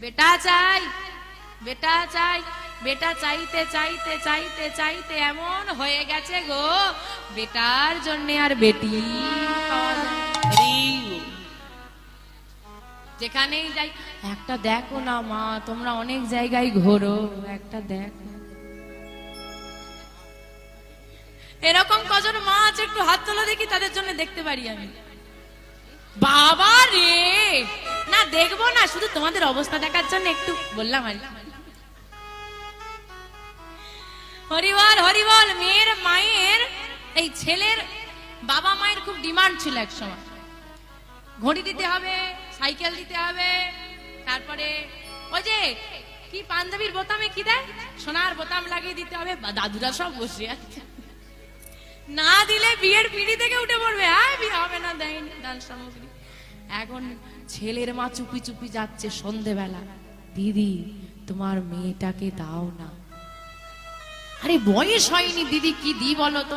বেটা চাই বেটা চাই বেটা চাইতে চাইতে চাইতে চাইতে এমন হয়ে গেছে গো বেটার জন্য আর বেটি যেখানেই যাই একটা দেখো না মা তোমরা অনেক জায়গায় ঘোরো একটা দেখো। এরকম কজন মা আছে একটু হাত তোলা দেখি তাদের জন্য দেখতে পারি আমি। বাবা রে! না, দেখব না, শুধু তোমাদের অবস্থা দেখার জন্য একটু বললাম আর। হরিবল হরিবল, মেয়ের মায়ের, এই ছেলের বাবা মায়ের খুব ডিমান্ড ছিল এক সময়। ঘড়ি দিতে হবে, সাইকেল দিতে হবে, তারপরে ওই যে কি পাঞ্জাবির বোতামে কি দেয়? সোনার বোতাম লাগিয়ে দিতে হবে দাদুরা সব বসে আছে। না দিলে বিয়ের পিড়ি থেকে উঠে পড়বে হ্যাঁ বিয়ে হবে না, দেয়নি দান সামগ্রী। এখন ছেলের মা চুপি চুপি যাচ্ছে সন্ধেবেলা। দিদি তোমার মেয়েটাকে দাও না। আরে বয়স হয়নি দিদি কি দি বলো তো?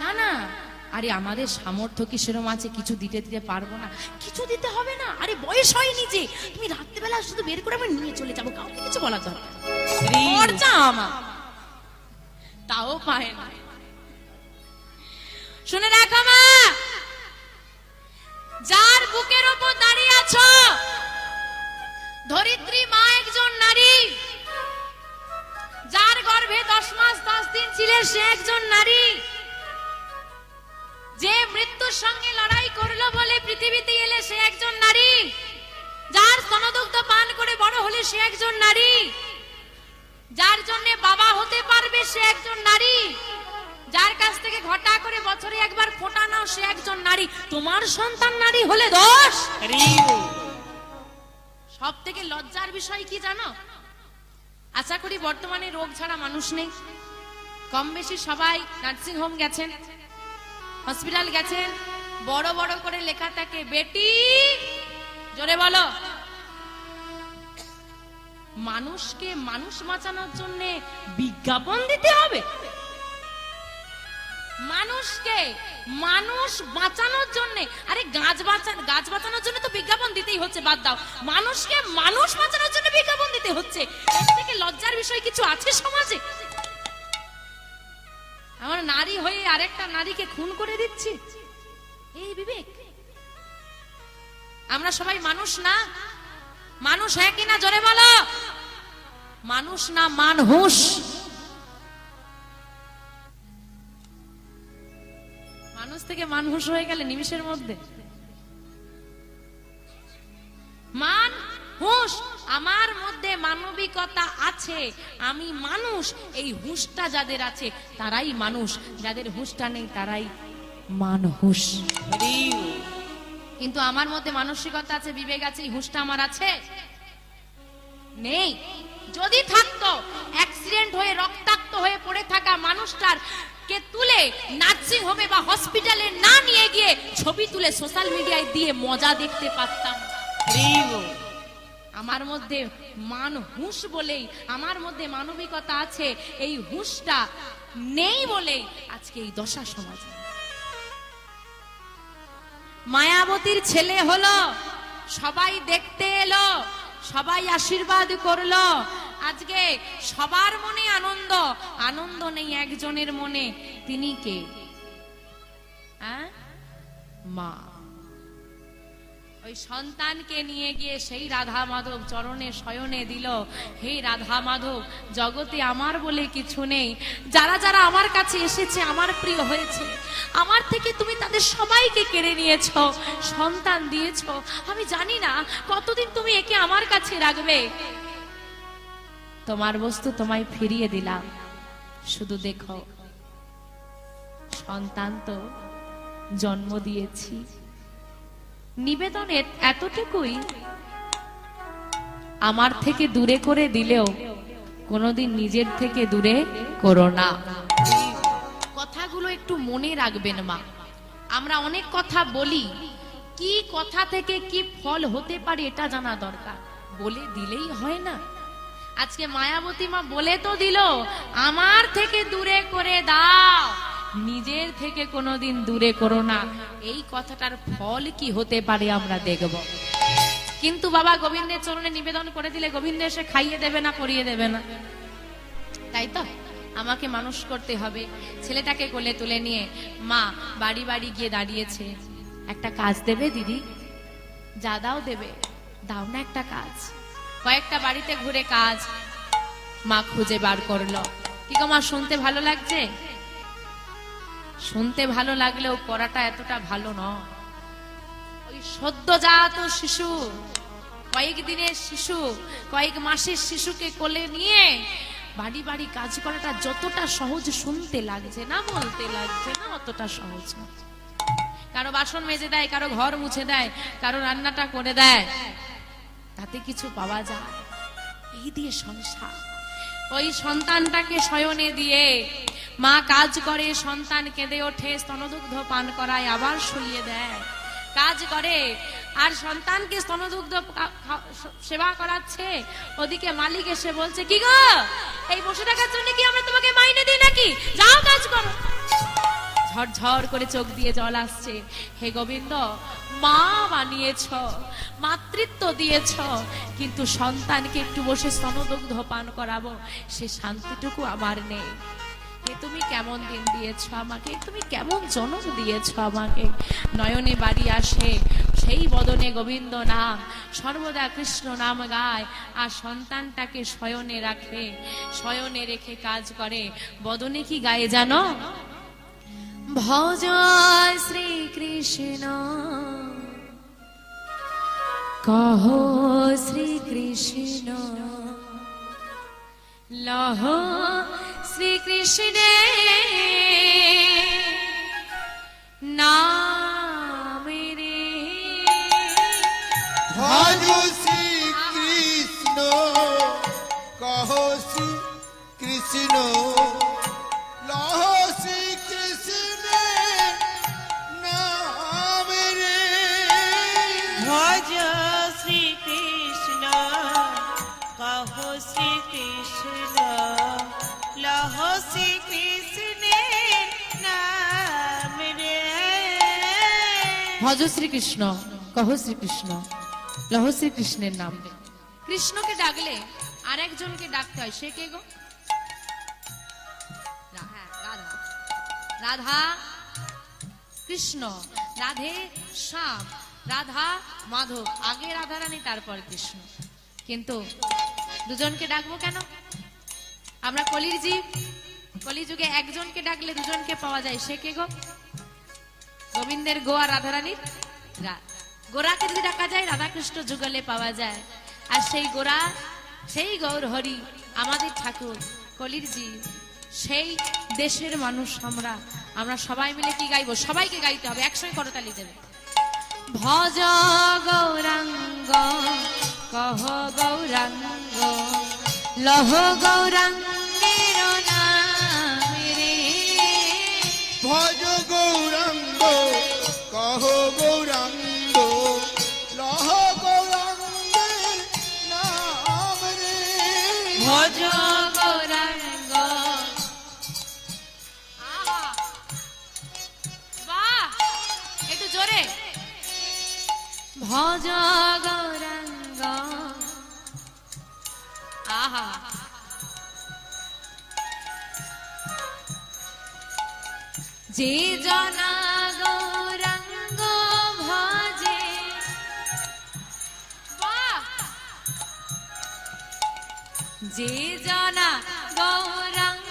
না না। আরে আমাদের সামর্থ্য কি সেরকম আছে? কিছু দিতে দিতে পারব না। কিছু দিতে হবে না? আরে বয়স হয়নি যে। তুমি রাত্রেবেলা শুধু বের করে আমি নিয়ে চলে যাব। কাউকে কিছু বলার দরকার আমার। তাও পায় না। শুনে রাখো মা। যার বুকের ওপর দাঁড়িয়ে আছো? ধরিত্রী মা একজন নারী। যার গর্ভে দশ মাস, দশ দিন ছিলেন সে একজন নারী। যে মৃত্যুর সঙ্গে লড়াই করল বলে পৃথিবীতে এলে সে একজন নারী। যার স্তনদুগ্ধ পান করে বড় হলে সে একজন নারী। যার জন্য বাবা হতে পারবে সে একজন নারী। যার কাছ থেকে ঘটা করে বছরে একবার ফোটা নাও সে একজন নারী। তোমার সন্তান নারী হলে দোষ? সব থেকে লজ্জার বিষয় কি জানো? আশা করি বর্তমানে রোগ ছাড়া মানুষ নেই। কম বেশি সবাই নার্সিং হোম গেছেন হসপিটাল গেছেন বড় বড় করে লেখা থাকে বেটি জোরে বলো। মানুষকে মানুষ বাঁচানোর জন্য বিজ্ঞাপন দিতে হবে। মানুষকে, মানুষ বাঁচানোর জন্য, আরে গাছ বাঁচান গাছ বাঁচানোর জন্য তো বিজ্ঞাপন দিতেই হচ্ছে, বাদ দাও। মানুষকে মানুষ বাঁচানোর জন্য বিজ্ঞাপন দিতে হচ্ছে। থেকে লজ্জার বিষয় কিছু আছে সমাজে? আমার নারী হয়ে আরেকটা নারীকে খুন করে দিচ্ছি? এই বিবেক। আমরা সবাই মানুষ না? মানুষ হ্যাঁ কিনা জোরে বলো? মানুষ না মানহুস থেকে মানহুস হয়ে গেলে নিমিষের মধ্যে? মান হুঁশ আমার মধ্যে মানবিকতা আছে। আমি মানুষ, এই হুঁশটা যাদের আছে, তারাই মানুষ। যাদের হুঁশটা নেই, তারাই মানহুস কিন্তু আমার মধ্যে মানসিকতা আছে, বিবেক আছে হুঁশটা আমার আছে? নেই। যদি থাকতো অ্যাক্সিডেন্ট হয়ে রক্তাক্ত হয়ে পড়ে থাকা মানুষটার কে তুলে নার্সিং হোমে বা হসপিটালে না নিয়ে গিয়ে ছবি তুলে সোশ্যাল মিডিয়ায় দিয়ে মজা দেখতে পারতাম আমার মধ্যে মান হুঁশ বলেই আমার মধ্যে মানবিকতা আছে এই হুঁশটা নেই বলেই আজকে এই দশা সমাজ। মায়াবতীর ছেলে হলো সবাই দেখতে এলো সবাই আশীর্বাদ করল আজকে সবার মনে আনন্দ। আনন্দ নেই একজনের মনে। তিনি কে? মা। ওই সন্তানকে নিয়ে গিয়ে সেই রাধা মাধব চরণে, শয়নে দিল, হে রাধা মাধব, জগতে আমার বলে কিছু নেই। যারা যারা আমার কাছে এসেছে, আমার প্রিয় হয়েছে। আমার থেকে তুমি তাদের সবাইকে কেড়ে নিয়েছ, সন্তান দিয়েছ। আমি জানি না কতদিন তুমি একে আমার কাছে রাখবে। তোমার বস্তু তোমায় ফিরিয়ে দিলাম। শুধু দেখো, সন্তান তো জন্ম দিয়েছি। নিবেদন এতটুকুই আমার থেকে দূরে করে দিলেও কোনোদিন নিজের থেকে দূরে করো না। কথাগুলো একটু মনে রাখবেন মা। আমরা অনেক কথা বলি, কি কথা থেকে কি ফল হতে পারে এটা জানা দরকার। বলে দিলেই হয় না। আজকে মায়াবতী মা বলে তো দিল, আমার থেকে দূরে করে দাও। নিজের থেকে কোনোদিন দূরে করো না। এই কথাটার ফল কি হতে পারে আমরা দেখব। কিন্তু বাবা গোবিন্দের চরণে নিবেদন করে দিলে গোবিন্দ এসে খাইয়ে দেবে না করিয়ে দেবে না। তাই তো? আমাকে মানুষ করতে হবে। ছেলেটাকে কোলে তুলে নিয়ে মা বাড়ি বাড়ি গিয়ে দাঁড়িয়েছে। একটা কাজ দেবে দিদি? যা দাও দেবে। দাও না একটা কাজ। কয়েকটা বাড়িতে ঘুরে কাজ। মা খুঁজে বার করল। কি মা, শুনতে ভালো লাগছে? শুনতে ভালো লাগলেও করাটা এতটা ভালো নয়। ওই সদ্যজাত শিশু, কয়েক দিনের শিশু, কয়েক মাসের শিশুকে কোলে নিয়ে বাড়ি বাড়ি কাজ করাটা যতটা সহজ শুনতে লাগছে না, বলতে লাগছে না, অতটা সহজ কারও বাসন মেজে দেয়, কারও ঘর মুছে দেয়, কারও রান্নাটা করে দেয়। তাতে কিছু পাওয়া যায়? এই দিয়ে সংসার। ওই সন্তানটাকে শয়নে দিয়ে মা কাজ করে, সন্তান কেঁদে ওঠে, স্তনদুগ্ধ পান করায়, আবার শুলিয়ে দেয়। কাজ করে, আর সন্তানকে স্তনদুগ্ধ সেবা করাচ্ছে। ওদিকে মালিক এসে বলছে, কি গো? এই বসে থাকার জন্য কি আমরা তোমাকে মাইনে দিই নাকি? যাও কাজ করো। ঝরঝর করে চোখ দিয়ে জল আসছে। হে গোবিন্দ মা বানিয়েছ, মাতৃত্ব দিয়েছ, কিন্তু সন্তানকে একটু বসে স্তনদগ্ধ পান করাবো, সে শান্তিটুকু আমার নেই। হে, তুমি কেমন দিন দিয়েছ আমাকে? তুমি কেমন জনম দিয়েছ আমাকে? নয়নে বাড়ি আসে, সেই বদনে গোবিন্দ নাম সর্বদা কৃষ্ণ নাম গায়, আর সন্তানটাকে শয়নে রাখে, শয়নে রেখে কাজ করে। বদনে কি গায়ে জানো? ভজ শ্রীকৃষ্ণ। কহ শ্রীকৃষ্ণ। লহ শ্রীকৃষ্ণ নাম রে। ভজ শ্রীকৃষ্ণ কহ শ্রীকৃষ্ণ লহ শ্রীকৃষ্ণের নাম। কৃষ্ণকে ডাকলে আর একজনকে ডাকতে হয় সে কে গো রাধা কৃষ্ণ রাধে শ্যাম রাধা মাধব আগে রাধা রানী তারপর কৃষ্ণ কিন্তু দুজনকে ডাকবো কেন আমরা কলির জীব কলিযুগে একজনকে ডাকলে দুজনকে পাওয়া যায়। সে কে গো? গোবিন্দের গোয়া রাধারানীর গোরাকে যদি ডাকা যায়, রাধাকৃষ্ণ যুগলে পাওয়া যায়। আর সেই গোরা, সেই গৌর হরি, আমাদের ঠাকুর, কলির জীব সেই দেশের মানুষ আমরা। আমরা সবাই মিলে কি গাইবো? সবাইকে গাইতে হবে, একসঙ্গে করতালি দেবে। ভজ গৌরাঙ্গ, কহ গৌরাঙ্গ। লহ গৌরাঙ্গের নাম রে। ভজ গৌরাঙ্গ কহ গৌরাঙ্গ লহ গৌরাঙ্গের নাম রে। ভজ গৌরাঙ্গ। বাহ! একটু জোরে। ভজ যে জনা গৌরাঙ্গ ভজে যে জনা গৌরাঙ্গ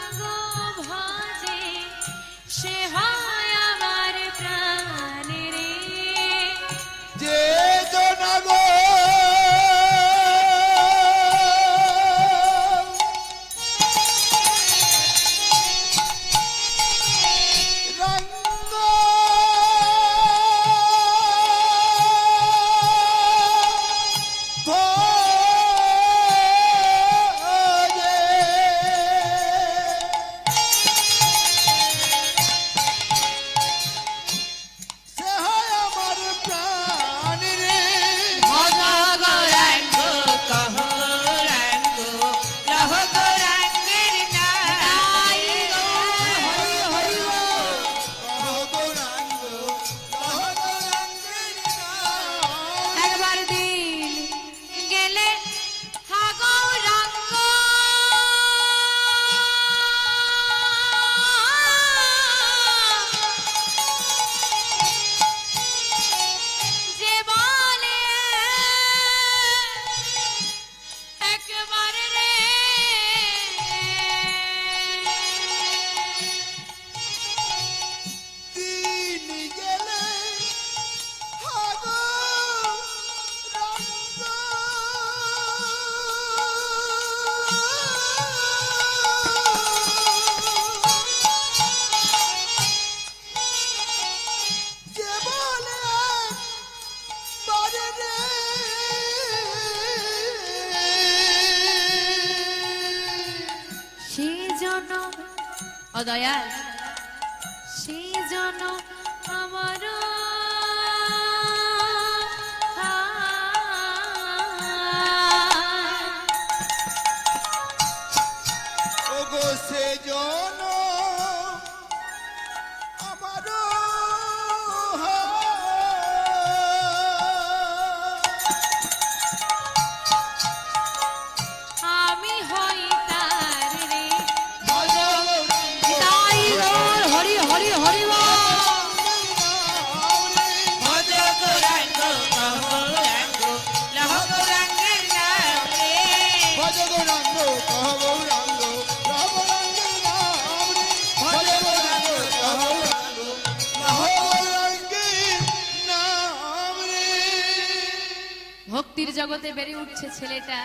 জগতে বেড়ে উঠছে ছেলেটা।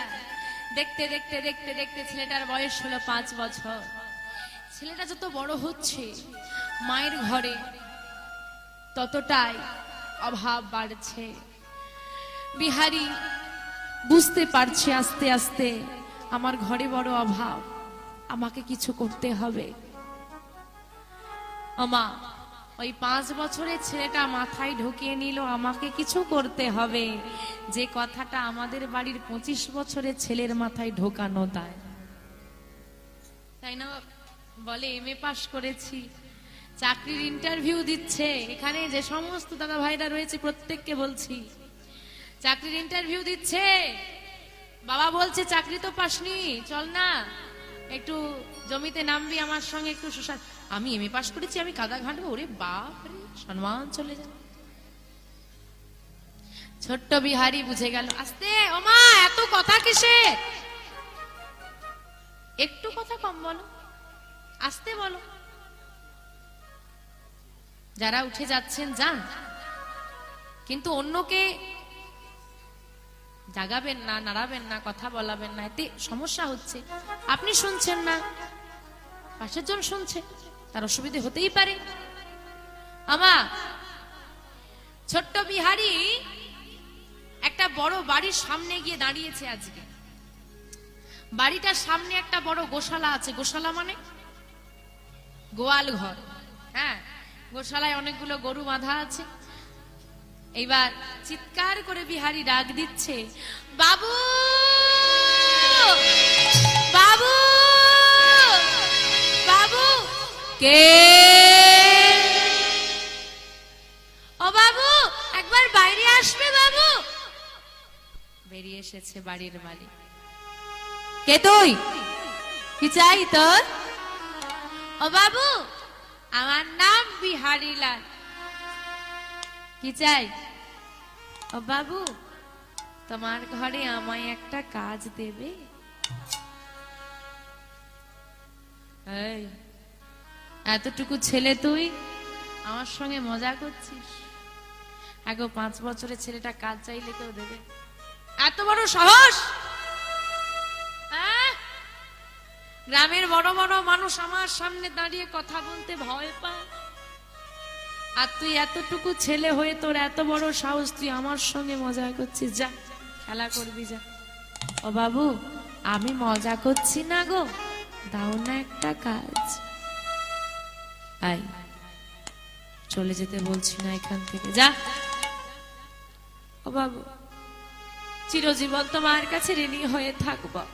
দেখতে দেখতে দেখতে দেখতে ছেলেটার বয়স হলো পাঁচ বছর। ছেলেটা যত বড় হচ্ছে, মায়ের ঘরে ততটাই অভাব বাড়ছে। বিহারি বুঝতে পারছে আস্তে আস্তে, আমার ঘরে বড় অভাব, আমাকে কিছু করতে হবে। আমা ওই পাঁচ বছরের ছেলেটা মাথায় ঢুকিয়ে নিল, আমাকে কিছু করতে হবে। যে কথাটা আমাদের বাড়ির পঁচিশ বছরের ছেলের মাথায় ঢোকানো দেয় তাই না বলে এম এ পাশ করেছি। চাকরির ইন্টারভিউ দিচ্ছে। এখানে যে সমস্ত দাদা ভাইরা রয়েছে, প্রত্যেককে বলছি। চাকরির ইন্টারভিউ দিচ্ছে। বাবা বলছে, চাকরি তো পাসনি, চল না। একটু জমিতে নামবি আমার সঙ্গে, একটু সুশান আমি এম এ পাশ করেছি, আমি কাদা ঘাঁটবো ওরে বাপ রে সম্মান চলে যায়। ছোট্ট বিহারি বুঝে গেল, আস্তে, ওমা, এত কথা কিসে? একটু কথা কম বলো, আস্তে বলো। যারা উঠে যাচ্ছেন, যান। কিন্তু অন্যকে জাগাবেন না, নাড়াবেন না, কথা বলাবেন না, এতে সমস্যা হচ্ছে। আপনি শুনছেন না, পাশের জন শুনছে। তার অসুবিধে হতেই পারে। আমা, ছোট্ট বিহারি একটা বড় বাড়ির সামনে গিয়ে দাঁড়িয়েছে আজকে। বাড়িটার সামনে একটা বড় গোশালা আছে। গোশালা মানে? গোয়াল ঘর। হ্যাঁ গোশালায় অনেকগুলো গরু বাঁধা আছে। এইবার চিৎকার করে বিহারি ডাক দিচ্ছে, বাবু! বাবু! কে? ও বাবু একবার বাইরে আসবে বাবু। বেরিয়ে এসেছে বাড়ির মালিক। কে তুই? কি চাই তোর? ও বাবু আমার নাম বিহারি লাল। কি চাই? ও বাবু তোমার ঘরে আমায় একটা কাজ দেবে? এই, এতটুকু ছেলে তুই? আমার সঙ্গে মজা করছিস? আগো, পাঁচ বছরের ছেলেটা কাজ চাইলে কেউ দেবে? এত বড় সাহস? গ্রামের বড় বড় মানুষ আমার সামনে দাঁড়িয়ে কথা বলতে ভয় পায়। আর তুই এতটুকু ছেলে হয়ে তোর এত বড় সাহস, তুই আমার সঙ্গে মজা করছিস। যা, খেলা করবি, যা। ও বাবু, আমি মজা করছি না গো। দাও না একটা কাজ। আই চলে যেতে বলছি না এখান থেকে। যা। ও বাবু, চিরজীবন তোমার কাছে ঋণী হয়ে থাকব।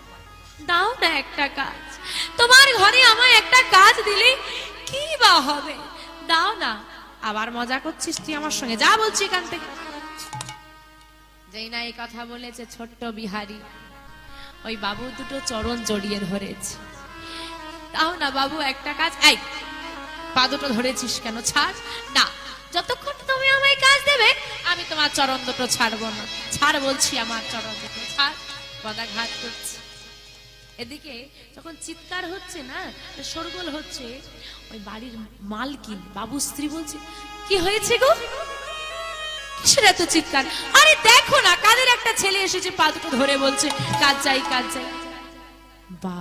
দাও না একটা কাজ। তোমার ঘরে আমায় একটা কাজ দিলে কি বা হবে? দাও না। আবার মজা করছিস তুই আমার সঙ্গে। যা বলছি এখান থেকে। যেই না এই কথা বলেছে ছোট্ট বিহারি, ওই বাবু দুটো চরণ জড়িয়ে ধরেছে। দাও না বাবু, একটা কাজ। এই পা দুটো ধরেছিস কেন? ছাড়। না, যতক্ষণ তুমি আমায় কাজ দেবে, আমি তোমার চরণ দুটো ছাড়বো না। ছাড় বলছি আমার চরণ দুটো, ছাড়। পদাঘাত করছি। এদিকে যখন চিৎকার হচ্ছে না সরগোল হচ্ছে, ওই বাড়ির মালকিন বাবু স্ত্রী বলছে, কি হয়েছে গো? কিসের এত চিৎকার? আরে দেখো না, কাদের একটা ছেলে এসেছে পা দুটো ধরে বলছে, কাজ চাই কাজ চাই। বা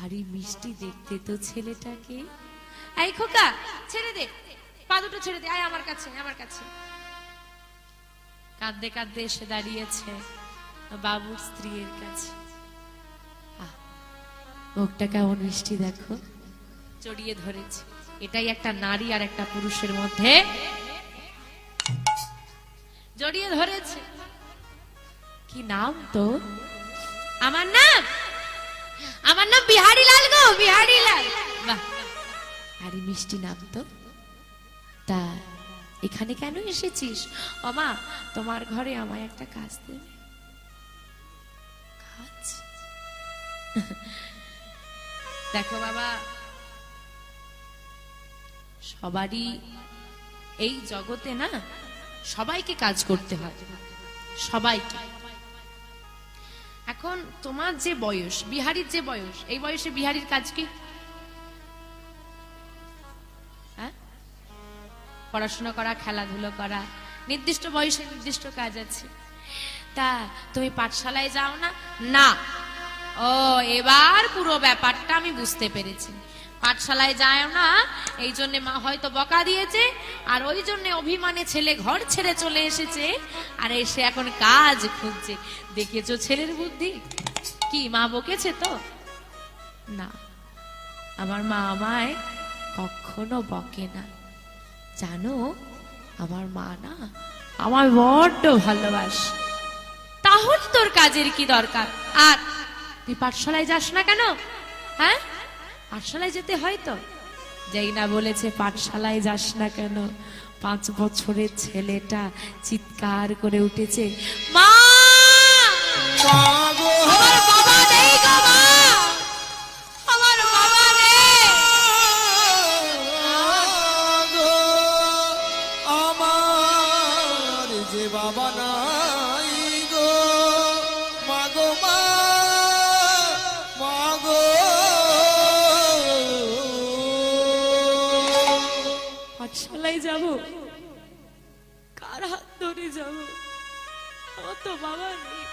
ভারী মিষ্টি দেখতে তো ছেলেটাকে। এই খোকা, ছেড়ে দে। পা দুটো ছেড়ে দে। আয় আমার কাছে আমার কাছে। কাঁদতে কাঁদতে এসে দাঁড়িয়েছে বাবুর স্ত্রীর কাছে। মুখটা কেমন মিষ্টি দেখো। জড়িয়ে ধরেছে। এটাই একটা নারী আর একটা পুরুষের মধ্যে। জড়িয়ে ধরেছে। কি নাম তো আমার নাম? আমার নাম বিহারি লাল গো, বিহারি লাল। আরে মিষ্টি নাম তো। তা এখানে কেন এসেছিস? ওমা, তোমার ঘরে আমায় একটা কাজ দেবে। কাজ? দেখো বাবা, সবারই এই জগতে না, সবাইকে কাজ করতে হয়। সবাইকে। এখন তোমার যে বয়স, বিহারির যে বয়স, এই বয়সে বিহারির কাজ কি? হ্যাঁ? পড়াশোনা করা, খেলাধুলো করা, নির্দিষ্ট বয়সে নির্দিষ্ট কাজ আছে। তা তুমি পাঠশালায় যাও না? না। ও, এবার পুরো ব্যাপারটা আমি বুঝতে পেরেছি। পাঠশালায় যায় না। এই জন্য মা হয়তো বকা দিয়েছে, আর ওই জন্য অভিমানে ছেলে ঘর ছেড়ে চলে এসেছে। আর এসে এখন কাজ খুঁজছে। দেখেছ ছেলের বুদ্ধি? কি, মা বকেছে তো? না, আমার মা আমায় কখনো বকে না। জানো, আমার মা না আমার বড্ড ভালোবাস। তাহলে তোর কাজের কি দরকার? আর তুই পাঠশালায় যাস না কেন? হ্যাঁ? পাঠশালায় যেতে হয় তো? যাই না বলেছে পাঠশালায় যাস না কেন? পাঁচ বছরের ছেলেটা চিৎকার করে উঠেছে, মা! বাবা নেই যাব? কার হাত ধরে যাব? আমার তো বাবা নেই।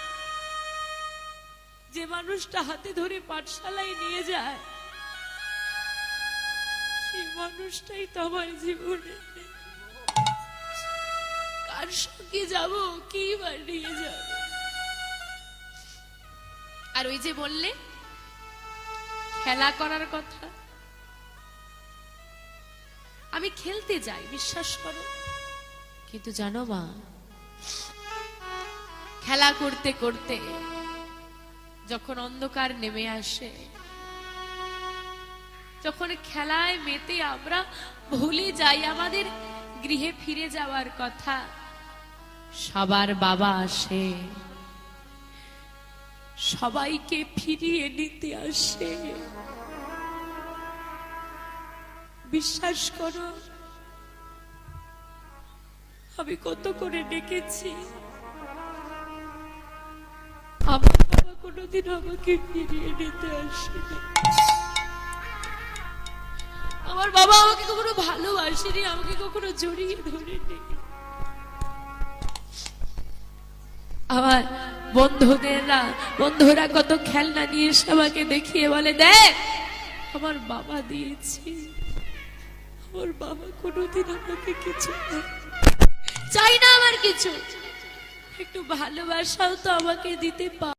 যে মানুষটা হাতে ধরে পাঠশালায় নিয়ে যায়, সেই মানুষটাই তো আমার জীবনে কার সঙ্গে যাব, কি বা নিয়ে যাব? আর ওই যে বললে, খেলা করার কথা। আমি খেলতে যাই, বিশ্বাস করো। কিন্তু জানো মা, খেলা করতে করতে যখন অন্ধকার নেমে আসে, যখন খেলায় মেতে আমরা ভুলে যাই আমাদের গৃহে ফিরে যাওয়ার কথা, সবার বাবা আসে, সবাইকে ফিরিয়ে নিতে আসে। বিশ্বাস করো, আমি কত করে ডেকেছি। আমার বাবা কোনোদিন আমাকে ফিরিয়ে নিতে আসেনি। আমার বাবা আমাকে কখনো ভালোবাসেনি, আমাকে কখনো জড়িয়ে ধরেনি। আমার বন্ধুদেররা, বন্ধুরা কত খেলনা নিয়ে এসে আমাকে দেখিয়ে বলে, দেখ, আমার বাবা দিয়েছি। আমার বাবা কোনোদিন আমাকে কিছু। চাই না আমার কিছু একটু ভালোবাসাও তো আমাকে দিতে পার